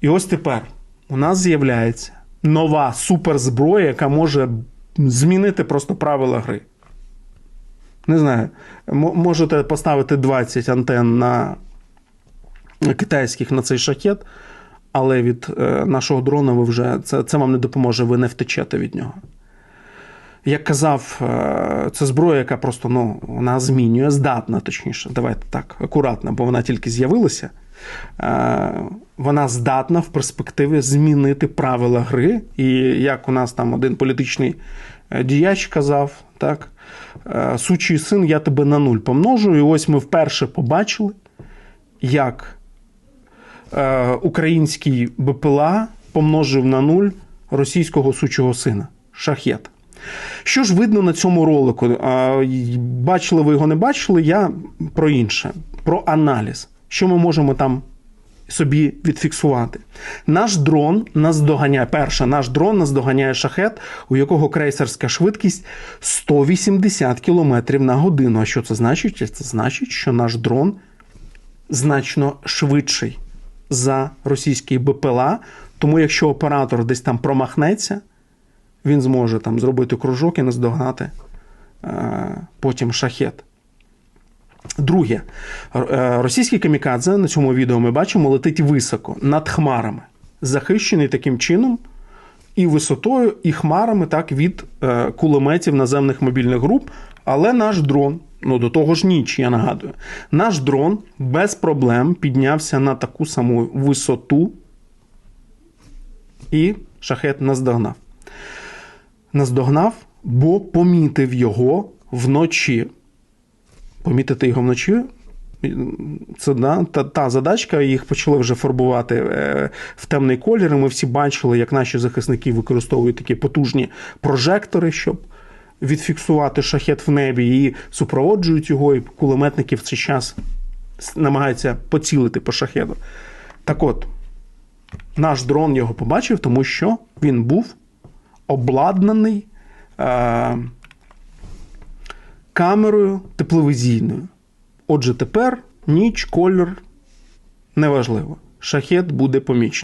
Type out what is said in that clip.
І ось тепер у нас з'являється нова суперзброя, яка може змінити просто правила гри. Не знаю, можете поставити 20 антенн на китайських на цей шахет, але від е, нашого дрона ви вже це, це вам не допоможе, ви не втечете від нього. Як казав, е, це зброя, яка просто ну, вона змінює, здатна, точніше, давайте так, акуратно, бо вона тільки з'явилася. Е, Вона здатна в перспективі змінити правила гри. І як у нас там один політичний е, діяч казав, так, сучий син, я тебе на нуль помножу. І ось ми вперше побачили, як український БПЛА помножив на нуль російського сучого сина шахет. Що ж видно на цьому ролику? Бачили ви його не бачили? Я про інше, про аналіз. Що ми можемо там собі відфіксувати? Наш дрон наздоганяє. Перше, наш дрон наздоганяє шахет, у якого крейсерська швидкість 180 км на годину. А що це значить? Це значить, що наш дрон значно швидший за російський БПЛА. Тому якщо оператор десь там промахнеться, він зможе там зробити кружок і наздогнати е, потім шахет. Друге, е, російський камікадзе на цьому відео ми бачимо летить високо над хмарами, захищений таким чином і висотою, і хмарами так від е, кулеметів наземних мобільних груп. Але наш дрон, ну до того ж ніч, я нагадую, наш дрон без проблем піднявся на таку саму висоту, і шахет наздогнав. Наздогнав, бо помітив його вночі. Помітити його вночі. Це да, та, та задачка, їх почали вже фарбувати е, в темний колір. і Ми всі бачили, як наші захисники використовують такі потужні прожектори, щоб відфіксувати шахет в небі, і супроводжують його, і кулеметники в цей час намагаються поцілити по шахеду. Так от, наш дрон його побачив, тому що він був обладнаний е, камерою тепловізійною. Отже, тепер ніч, колір неважливо. Шахет буде помічений.